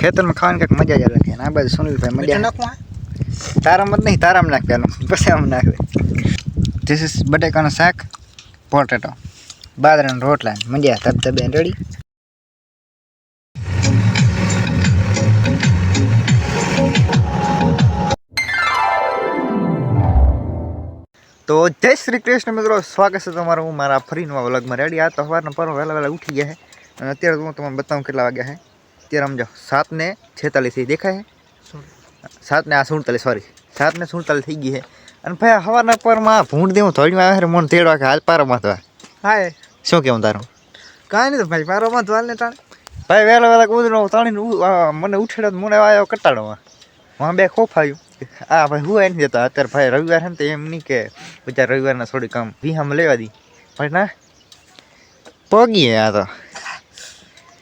ખેતરમાં ખાવાની કંઈક મજા જ અલગ છે અને આ બાજુ સુનિલભાઈ મજા નાખવા તારામ જ નહીં તારામ નાખ પેલું પછી આમ નાખે ધીસ ઇઝ બટેકાનું શાક પોટેટો બાજરાના રોટલા મજા તબ તબે રેડી તો જય શ્રી કૃષ્ણ મિત્રો સ્વાગત છે તમારું હું મારા ફરી નવા વ્લોગમાં રેડી આ તો સવારના પર વહેલા વહેલા ઉઠી ગયા છે અને અત્યારે હું તમને બતાવું કેટલા વાગ્યા છે અત્યારે સમજો સાત ને છેતાલીસ દેખાય સાતને સાત ને આ સુડતાલીસ સોરી સાત ને સુડતાલીસ થઈ ગઈ છે. અને ભાઈ હવાના પરમાં ભૂંડ દેવું થોડી આવે મને તેડવા કે હાલ પારો માં હા શું કેવું તારું? કાંઈ નહીં તો ભાઈ માં વાલ ને ટાણે ભાઈ વહેલા વહેલા કૂદરો તાણીને મને ઉઠેડ્યો મને આવ્યો કટાડોમાં હું બે ખોફ આવ્યું આ ભાઈ હું નહીં જતા. અત્યારે ભાઈ રવિવાર છે ને તો એમ નહીં કે બધા રવિવારના થોડી કામ વિહામાં લેવા દી. ભાઈ ના પગીએ આ તો.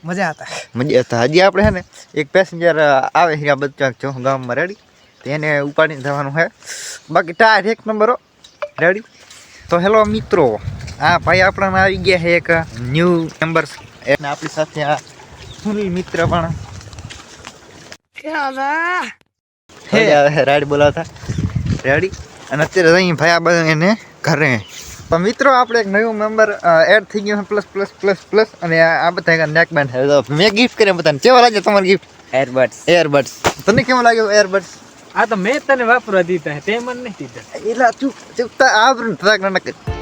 મજા હતા મજા હતા હજી આપણે છે ને એક પેસેન્જર આવે છે આ બધા જો ગામમાં રેડી તેને એને ઉપાડીને જવાનું છે. બાકી ટાયર એક નંબર રેડી તો હેલો મિત્રો. આ ભાઈ આપણામાં આવી ગયા છે એક ન્યૂ મેમ્બર એને આપણી સાથે આ સુનિલ મિત્ર પણ. હે રાઈડ બોલાવતા. રેડી અને અત્યારે અહીં ભાઈ આ બધા એને ઘરે પણ મિત્રો આપણે એક નવું મેમ્બર એડ થઈ ગયું પ્લસ પ્લસ પ્લસ પ્લસ અને આ આ બધા નેક બેન્ડ છે. મેં ગિફ્ટ કર્યા બધાને. કેવા લાગે તમારી ગિફ્ટ એરબડ્સ એરબડ્સ તને કેવું લાગ્યું એરબડ્સ આ તો મેં તને વાપરવા દીધા તે મને નહીં દીધા એટલે ચૂપ ચૂપતા આ ટ્રાક ના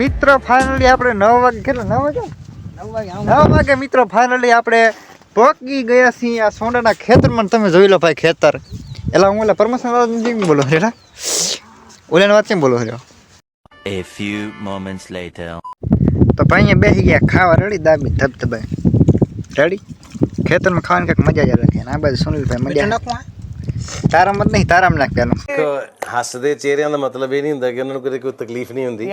મિત્ર ફાઇનલી આપણે નવ વાગે કેટલા નવ વાગે? નવ વાગે નવ વાગે મિત્રો ફાઇનલી આપણે પહોંચી ગયા છીએ આ સોંડાના ખેતરમાં. તમે જોઈ લો ભાઈ ખેતર. એલા હું એટલે પરમેશ્વર જેમ બોલો રેલા ઓલાની વાત કેમ બોલો રહ્યો A few moments later. તો ભાઈ અહીંયા બેસી ગયા ખાવા રેડી દાબી ધબધબાઈ રેડી? ખેતરમાં ખાવાની કંઈક મજા જ અલગ છે. આ બાજુ સુનિલભાઈ મજા નાખવા તારામ જ નહીં તારામ નાખ પેલું ਇੱਕ ਹੱਸਦੇ ਚਿਹਰਿਆਂ ਦਾ ਮਤਲਬ ਇਹ ਨਹੀਂ ਹੁੰਦਾ ਕਿ ਉਹਨਾਂ ਨੂੰ ਕਦੇ ਕੋਈ ਤਕਲੀਫ ਨਹੀਂ ਹੁੰਦੀ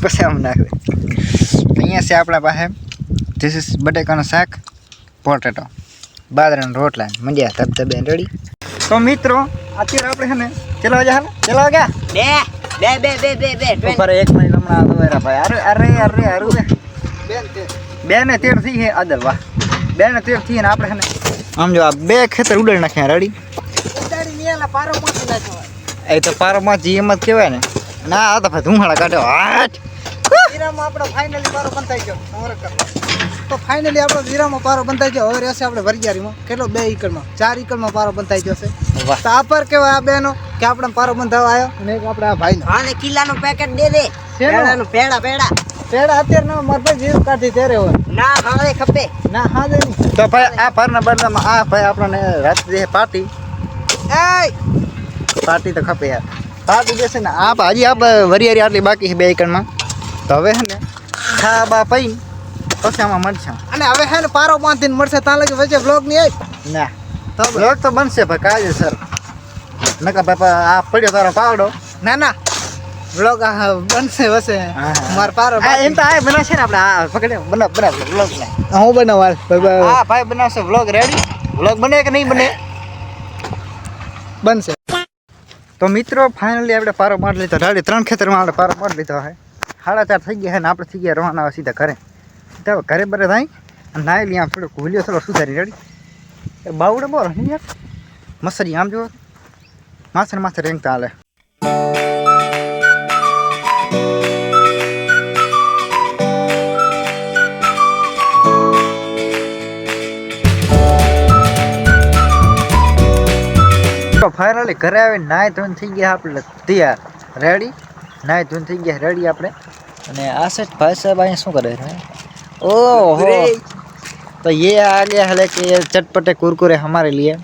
પછી આમ નાખે અહીંયા છે આપણા પાસે ધીસ ઇઝ બટેકાનું શાક પોટેટો બાજરાના રોટલા મજા તબ તબે રેડી તો મિત્રો અત્યારે આપણે છે ને ચલા વાગ્યા હાલ ચલા વાગ્યા બે બે બે બે બે બે ઉપર એક મિનિટ હમણાં તો વેરા ભાઈ અરે અરે અરે અરે બેન તે બે ને તેર થઈ છે આદર વાહ બે ને તેર થઈ ને આપણે છે ને આમ જો આ બે ખેતર ઉડાડી નાખ્યા રેડી એ તો પારો જી એમ જ કહેવાય ને. ના આ તો ભાઈ ધુમાડા કાઢ્યો. હાટ! જીરામાં આપણો ફાઇનલી પારો બંધાઈ ગયો. તમારે તો ફાઇનલી આપણો જીરામાં પારો બંધાઈ ગયો. હવે રહેશે આપણે વરિયારીમાં કેટલો? બે એકરમાં. ચાર એકરમાં પારો બંધાઈ જશે તો આ પર કેવાય આ બેનો કે આપણે પારો બંધાવા આવ્યો? આપણે આ ભાઈનો. આને કિલ્લાનું પેકેટ દે દે. પેડા પેડા પેડા અત્યારે ના મારા ભાઈ જીવ કાઢી ત્યારે હોય. ના હવે ખપે. ના હા નહીં. તો ભાઈ આ પરના બદલામાં આ ભાઈ આપણને રાત્રે પાર્ટી એય! પાર્ટી તો ખપે યાર. પાર્ટી દેશે ને આ હજી આ વરિયારી આટલી બાકી છે બે એકરમાં. તો હવે હે ને ખા બા પઈ પછી આમાં મળશે. અને હવે હે ને પારો બાંધીને મળશે ત્યાં લગી વચ્ચે બ્લોગની આવી ના. તો બ્લોગ તો બનશે ભાઈ કાયદેસર નકા બાપા આ પડ્યો તારો પાવડો. ના ના. બ્લોગ બનશે વસે હા. માર પારો આ એમ તો આ બનાવશે ને આપણે આ પકડે બનાવ બનાવ બ્લોગ હું બનાવવા હા ભાઈ બનાવશે વ્લોગ રેડી વ્લોગ બને કે નહીં બને બનશે તો મિત્રો ફાઇનલી આપણે પારો મારી લીધો રેડી ત્રણ ખેતરમાં આપણે પારો મારી લીધો હે સાડા ચાર થઈ ગયા છે ને આપણે થઈ ગયા રવાના હવે સીધા ઘરે સીધા હવે ઘરે બરે થાય અને નાઈ લઈએ આમ થોડુંક ભૂલ્યો થોડો સુધારી રેડી બાવડે બોલો નહીં યાર મસરી આમ જુઓ માથે ને માથે રેંગતા હાલે તો ફાઇનલી ઘરે આવીને નાય ધોઈને થઈ ગયા આપણે તૈયાર રેડી નાય ધોઈને થઈ ગયા રેડી આપણે અને આ સેટ ભાઈ સાહેબ અહીંયા શું કરે છે ઓહો તો ये आ गया है कि ये चटपटे कुरकुरे हमारे लिए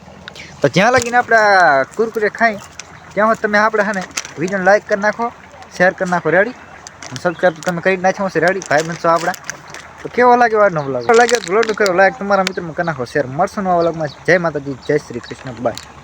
તો જ્યાં લગીને આપણે આ કુરકુરે ખાઈ ત્યાં સુધી તમે આપણે છે ને વિડીયોને લાઈક કરી નાખો શેર કરી નાખો રેડી સબસ્ક્રાઈબ તો તમે કરી જ નાખ્યો હશે રેડી ભાઈ બનશો આપણા તો કેવો લાગ્યો આજનો વ્લોગ લાગ્યો તો વ્લોગ કરો લાઈક તમારા મિત્રમાં કરી નાખો શેર મળશું નવા વ્લોગમાં જય માતાજી જય શ્રી કૃષ્ણ બાય